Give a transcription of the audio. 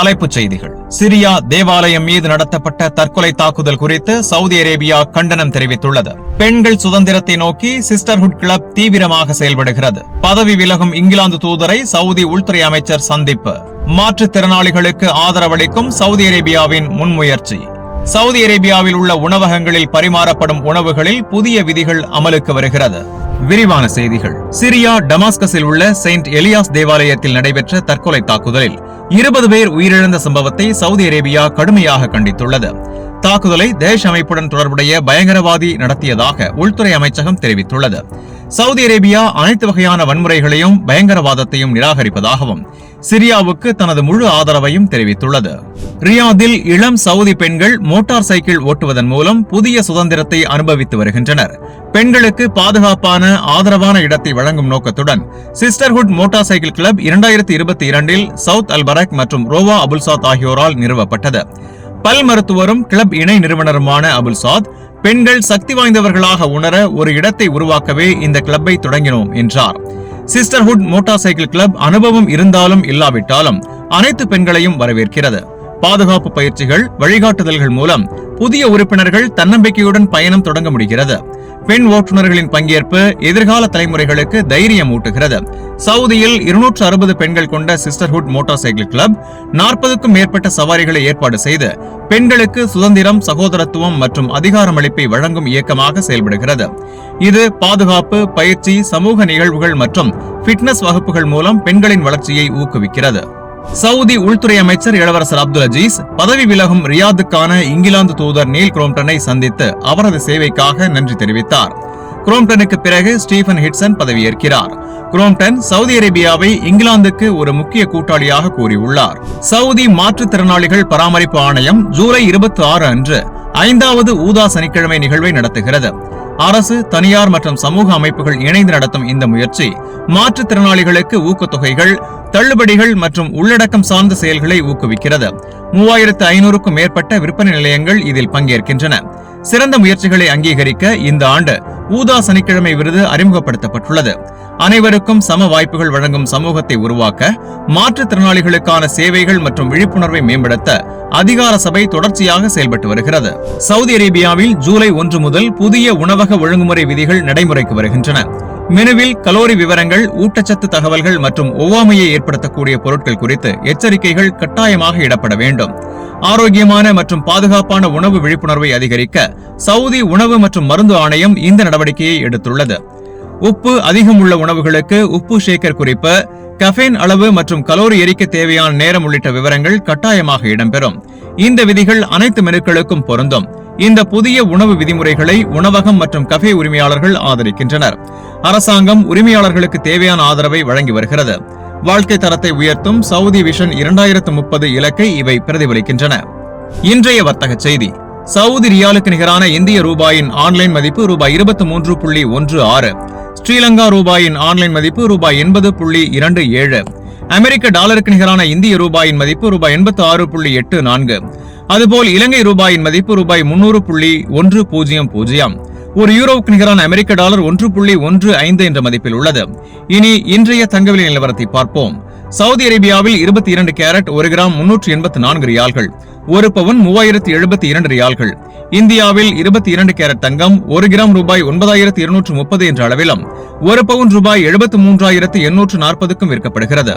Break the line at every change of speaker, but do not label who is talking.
தலைப்புச் செய்திகள். சிரியா தேவாலயம் மீது நடத்தப்பட்ட தற்கொலை தாக்குதல் குறித்து சவுதி அரேபியா கண்டனம் தெரிவித்துள்ளது. பெண்கள் சுதந்திரத்தை நோக்கி சிஸ்டர்ஹுட் கிளப் தீவிரமாக செயல்படுகிறது. பதவி விலகும் இங்கிலாந்து தூதரை சவுதி உள்துறை அமைச்சர் சந்திப்பு. மாற்றுத்திறனாளிகளுக்கு ஆதரவளிக்கும் சவுதி அரேபியாவின் முன்முயற்சி. சவுதி அரேபியாவில் உள்ள உணவகங்களில் பரிமாறப்படும் உணவுகளில் புதிய விதிகள் அமலுக்கு வருகிறது. விரிவான செய்திகள். சிரியா டமாஸ்கஸில் உள்ள செயின்ட் எலியாஸ் தேவாலயத்தில் நடைபெற்ற தற்கொலை தாக்குதலில் இருபது பேர் உயிரிழந்த சம்பவத்தை சவுதி அரேபியா கடுமையாக கண்டித்துள்ளது. தாக்குதலை தேஷ் அமைப்புடன் தொடர்புடைய பயங்கரவாதி நடத்தியதாக உள்துறை அமைச்சகம் தெரிவித்துள்ளது. சவுதி அரேபியா அனைத்து வகையான வன்முறைகளையும் பயங்கரவாதத்தையும் நிராகரிப்பதாகவும் சிரியாவுக்கு தனது முழு ஆதரவையும் தெரிவித்துள்ளது. ரியாதில் இளம் சவுதி பெண்கள் மோட்டார் சைக்கிள் ஓட்டுவதன் மூலம் புதிய சுதந்திரத்தை அனுபவித்து வருகின்றனர். பெண்களுக்கு பாதுகாப்பான ஆதரவான இடத்தை வழங்கும் நோக்கத்துடன் சிஸ்டர்ஹுட் மோட்டார் சைக்கிள் கிளப் இரண்டாயிரத்தி இருபத்தி இரண்டில் சவுத் அல்பரக் மற்றும் ரோவா அபுல்சாத் ஆகியோரால் நிறுவப்பட்டது. பல் மருத்துவரும் கிளப் இணை நிறுவனருமான அபுல்சாத் பெண்கள் சக்தி வாய்ந்தவர்களாக உணர ஒரு இடத்தை உருவாக்கவே இந்த கிளப்பை தொடங்கினோம் என்றார். சிஸ்டர்ஹுட் மோட்டார் சைக்கிள் கிளப் அனுபவம் இருந்தாலும் இல்லாவிட்டாலும் அனைத்து பெண்களையும் வரவேற்கிறது. பாதுகாப்பு பயிற்சிகள் வழிகாட்டுதல்கள் மூலம் புதிய உறுப்பினர்கள் தன்னம்பிக்கையுடன் பயணம் தொடங்க முடிகிறது. பெண் ஓட்டுநர்களின் பங்கேற்பு எதிர்கால தலைமுறைகளுக்கு தைரியம் ஊட்டுகிறது சவுதியில் இருநூற்று அறுபது பெண்கள் கொண்ட சிஸ்டர்ஹுட் மோட்டார் சைக்கிள் கிளப் நாற்பதுக்கும் மேற்பட்ட சவாரிகளை ஏற்பாடு செய்து பெண்களுக்கு சுதந்திரம் சகோதரத்துவம் மற்றும் அதிகாரமளிப்பை வழங்கும் இயக்கமாக செயல்படுகிறது. இது பாதுகாப்பு பயிற்சி சமூக நிகழ்வுகள் மற்றும் ஃபிட்னஸ் வகுப்புகள் மூலம் பெண்களின் வளர்ச்சியை ஊக்குவிக்கிறது. சவுதி உள்துறை அமைச்சர் இளவரசர் அப்துல் அஜீஸ் பதவி விலகும் ரியாதுக்கான இங்கிலாந்து தூதர் நீல் குரோம்டனை சந்தித்து அவரது சேவைக்காக நன்றி தெரிவித்தார். குரோம்டனுக்கு பிறகு ஸ்டீபன் ஹிட்சன் பதவியேற்கிறார். குரோம்டன் சவுதி அரேபியாவை இங்கிலாந்துக்கு ஒரு முக்கிய கூட்டாளியாக கூறியுள்ளார். சவுதி மாற்றுத்திறனாளிகள் பராமரிப்பு ஆணையம் ஜூலை இருபத்தி ஆறு அன்று ஐந்தாவது ஊதா சனிக்கிழமை நிகழ்வை நடத்துகிறது. அரசு தனியார் மற்றும் சமூக அமைப்புகள் இணைந்து நடத்தும் இந்த முயற்சி மாற்றுத்திறனாளிகளுக்கு ஊக்கத்தொகைகள் தள்ளுபடிகள் மற்றும் உள்ளடக்கம் சார்ந்த செயல்களை ஊக்குவிக்கிறது. மூவாயிரத்து ஐநூறுக்கும் மேற்பட்ட விற்பனை நிலையங்கள் இதில் பங்கேற்கின்றன. சிறந்த முயற்சிகளை அங்கீகரிக்க இந்த ஆண்டு ஊதா சனிக்கிழமை விருது அறிமுகப்படுத்தப்பட்டுள்ளது. அனைவருக்கும் சம வாய்ப்புகள் வழங்கும் சமூகத்தை உருவாக்க மாற்றுத்திறனாளிகளுக்கான சேவைகள் மற்றும் விழிப்புணர்வை மேம்படுத்த அதிகார சபை தொடர்ச்சியாக செயல்பட்டு வருகிறது. சவுதி அரேபியாவில் ஜூலை ஒன்று முதல் புதிய உணவக ஒழுங்குமுறை விதிகள் நடைமுறைக்கு வருகின்றன. மெனுவில் கலோரி விவரங்கள் ஊட்டச்சத்து தகவல்கள் மற்றும் ஒவ்வாமையை ஏற்படுத்தக்கூடிய பொருட்கள் குறித்து எச்சரிக்கைகள் கட்டாயமாக இடப்பட வேண்டும். ஆரோக்கியமான மற்றும் பாதுகாப்பான உணவு விழிப்புணர்வை அதிகரிக்க சவுதி உணவு மற்றும் மருந்து ஆணையம் இந்த நடவடிக்கையை எடுத்துள்ளது. உப்பு அதிகம் உள்ள உணவுகளுக்கு உப்பு ஷேக்கர் குறிப்பு கஃபேன் அளவு மற்றும் கலோரி எரிக்க தேவையான நேரம் உள்ளிட்ட விவரங்கள் கட்டாயமாக இடம்பெறும். இந்த விதிகள் அனைத்து மெனுக்களுக்கும் பொருந்தும். இந்த புதிய உணவு விதிமுறைகளை உணவகம் மற்றும் கஃபே உரிமையாளர்கள் ஆதரிக்கின்றனர். அரசாங்கம் உரிமையாளர்களுக்கு தேவையான ஆதரவை வழங்கி வருகிறது. வாழ்க்கை தரத்தை உயர்த்தும் சவுதி விஷன் இரண்டாயிரத்து முப்பது இலக்கை இவை பிரதிபலிக்கின்றன. இன்றைய வர்த்தக செய்தி. சவுதி ரியாலுக்கு நிகரான இந்திய ரூபாயின் ஆன்லைன் மதிப்பு ரூபாய் இருபத்தி மூன்று புள்ளி ஒன்று ஆறு. ஸ்ரீலங்கா ரூபாயின் ஆன்லைன் மதிப்பு ரூபாய் எண்பது புள்ளி இரண்டு ஏழு. அமெரிக்க டாலருக்கு நிகரான இந்திய ரூபாயின் மதிப்பு ரூபாய் எண்பத்தி ஆறு புள்ளி எட்டு நான்கு. அதுபோல் இலங்கை ரூபாயின் மதிப்பு ரூபாய் முன்னூறு புள்ளி ஒன்று பூஜ்ஜியம் பூஜ்ஜியம். ஒரு யூரோவுக்கு நிகரான அமெரிக்க டாலர் ஒன்று புள்ளி ஒன்று ஐந்து என்ற மதிப்பில் உள்ளது. இனி இன்றைய தங்கவிலை நிலவரத்தை பார்ப்போம். சவுதி அரேபியாவில் இருபத்தி இரண்டு கேரட் ஒரு கிராம் முன்னூற்று எண்பத்தி நான்கு ரியால்கள். ஒரு பவுன் மூவாயிரத்தி எழுபத்தி இரண்டு ரியால்கள். இந்தியாவில் இருபத்தி இரண்டு கேரட் தங்கம் ஒரு கிராம் ரூபாய் ஒன்பதாயிரத்தி இருநூற்று முப்பது என்ற அளவிலும் ஒரு பவுன் ரூபாய் எழுபத்தி மூன்றாயிரத்து எண்ணூற்று நாற்பதுக்கும் விற்கப்படுகிறது.